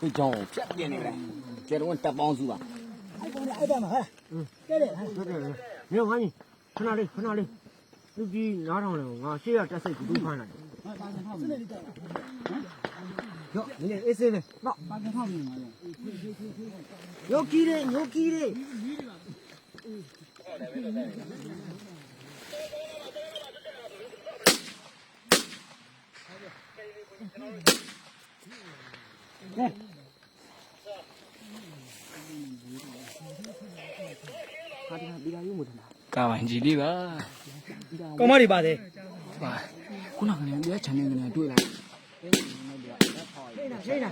ဒီကြောင်ဖြတ်ပြနေတယ်ကျတော့တပ်ပေါင်းစုပါအဲ့ကောင်အဲ့ဒါမှာဟာကဲတယ်ဟာဟုတ်တယ်မြေဝိုင်းခဏလေးခဏလေးသူကြီးနားထောင်တယ်ငါရှေ့ရတက်စိတ်ကူဖမ်းလိုက်စနေလေးတက်ရောနည်းအေးစေးလေးတော့ပါကဖောက်နေမှာလေရောကီးလေးညိုကီးလေးကာ ပိုင်ကြီးလေးပါကောင်မတွေပါတယ်ပါခုနကလည်းရဲချန်နေနေတွေ့လိုက်ရှိနေ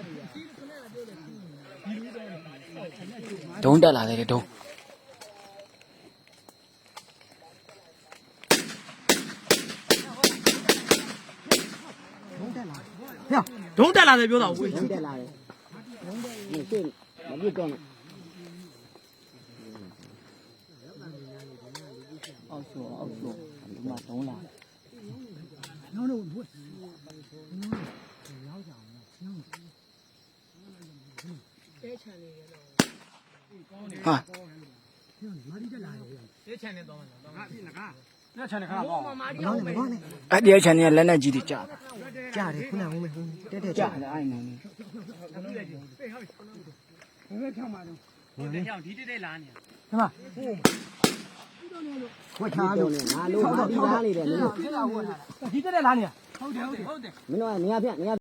ဒုံးတက်လာတယ်ဒုံးဒုံးတက်လာ တယ်ပြောတာဝေးတက်လာတယ်ဒီရှေ့မပြတ်တော့နဲ့အောက်ဆိုအောက်ဆိုဒီမှာဒုံးလာနောက်တော့ဘွေဟာချန်နေတော့ငါပြနကညချန်နေခဏတော့မနောနဲ့မနောနဲ့အဲ့ဒီချန်နေလက်နဲ့ကြီးတွေကြာ ကြားတယ်ခုနကဝင်တက်တက်ကြာကြားတယ်အဲ့နေနေဘယ်ဖြောင်းမှာတော့ဟုတ်တယ်ဖြောင်းဒီတက်တက်လာနေဝတ်ထားလို့ငါလိုငါဒီသားလေးတယ်မင်းတို့ဒီတက်တက်လာနေဟုတ်တယ်ဟုတ်တယ်ဟုတ်တယ်မင်းတို့ကနေရာပြနေရာ